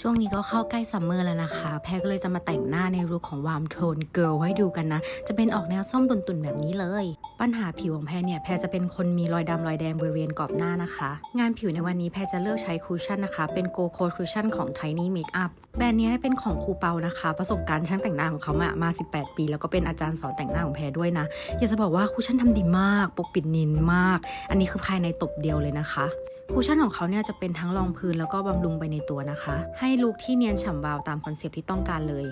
ช่วงนี้ก็เข้าใกล้ซัมเมอร์แล้วนะคะ แพรก็เลยจะมาแต่งหน้าในรูปของวามโทนเกิร์ลให้ดูกันนะ จะเป็นออกแนวส้มตุ่นๆแบบนี้เลย ปัญหาผิวของแพรเนี่ย แพรจะเป็นคนมีรอยดำรอยแดงบริเวณกรอบหน้านะคะ งานผิวในวันนี้แพรจะเลือกใช้คูชั่นนะคะ เป็นโกโคคูชั่นของ Tiny Makeup แบรนด์นี้เป็นของครูเปานะคะ ประสบการณ์ช่างแต่งหน้าของเขามามา 18 ปี แล้วก็เป็นอาจารย์สอนแต่งหน้าของแพรด้วยนะ อยากจะบอกว่าคูชั่นทำดีมาก ปกปิดนินมาก อันนี้คือภายในตบเดียวเลยนะคะ คูชั่นของเขาเนี่ยจะเป็นทั้งรองพื้นแล้วก็บำรุงไปในตัวนะคะ ให้ลุคที่เนียนฉ่ำวาวตามคอนเซปต์ที่ต้องการเลย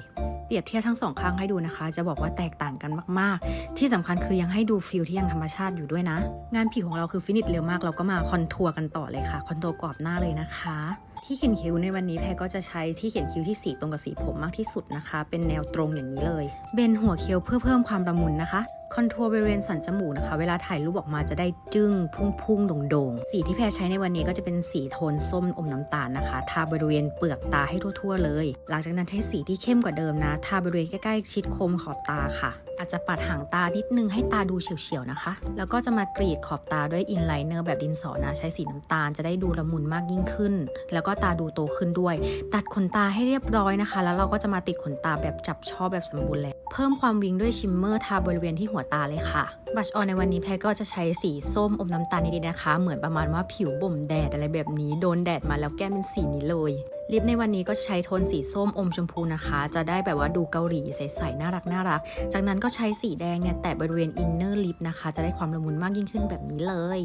เปรียบเทียบทั้งสองข้างให้ดูนะคะ จะบอกว่าแตกต่างกันมากๆ ที่สำคัญคือยังให้ดูฟิลที่ยังธรรมชาติอยู่ด้วยนะ งานผิวของเราคือฟินิชเร็วมากเราก็มาคอนทัวร์กันต่อเลยค่ะคอนทัวร์กรอบหน้าเลยนะคะที่เขียนคิ้วในวันนี้แพรก็จะใช้ที่เขียนคิ้วที่สีตรงกับสีผมมากที่สุดนะคะ เป็นแนวตรงอย่างนี้เลย เบนหัวคี้วเพื่อเพิ่มความละมุนนะคะ คอนทัวร์บริเวณสันจมูกนะคะ เวลาถ่ายรูปออกมาจะได้จึ้งพุ่งๆโด่งๆ สีที่แพรใช้ในวันนี้ก็จะเป็นสีโทนส้มอมน้ำตาลนะคะ ทาบริเวณเปลือกตาให้ทั่ว ๆ เลย หลังจากนั้นใช้สีที่เข้มกว่าเดิมนะ ทาบริเวณใกล้ๆชิดคมขอบตาค่ะ อาจจะปัดหางตานิดนึงให้ตาดูเฉียวๆนะคะ แล้วก็จะมากรีดขอบตาด้วยอินไลเนอร์แบบดินสอนะใช้สีน้ำตาลจะได้ดูละมุนมากยิ่งขึ้น แล้วก็ตาดูโตขึ้นด้วย ตัดขนตาให้เรียบร้อยนะคะ แล้วเราก็จะมาติดขนตาแบบจับช่อแบบสมบูรณ์แล้ว เพิ่มความวิงด้วยชิมเมอร์ทาบริเวณที่หัวตาเลยค่ะ บัชออนในวันนี้แพรก็จะใช้สีส้มอมน้ำตาลนิดๆนะคะ เหมือนประมาณว่าผิวบ่มแดดอะไรแบบนี้ โดนแดดมาแล้วแก้มเป็นสีนี้เลย ลิปในวันนี้ก็ใช้โทนสีส้มอมชมพูนะคะ จะได้แบบว่าดูเกาหลีใสๆน่ารักน่ารัก จากนั้นก็ใช้สีแดงเนี่ยแตะบริเวณอินเนอร์ลิปนะคะ จะได้ความละมุนมากยิ่งขึ้นแบบนี้เลย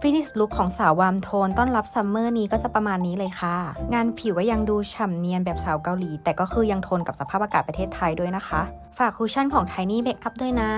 ฟินิชลุคของสาววามโทนต้อนรับซัมเมอร์นี้ก็จะประมาณนี้เลยค่ะ งานผิวก็ยังดูฉ่ำเนียนแบบสาวเกาหลี แต่ก็คือยังทนกับสภาพอากาศประเทศไทยด้วยนะคะฝากคูชั่นของ Tiny Makeup ด้วยนะ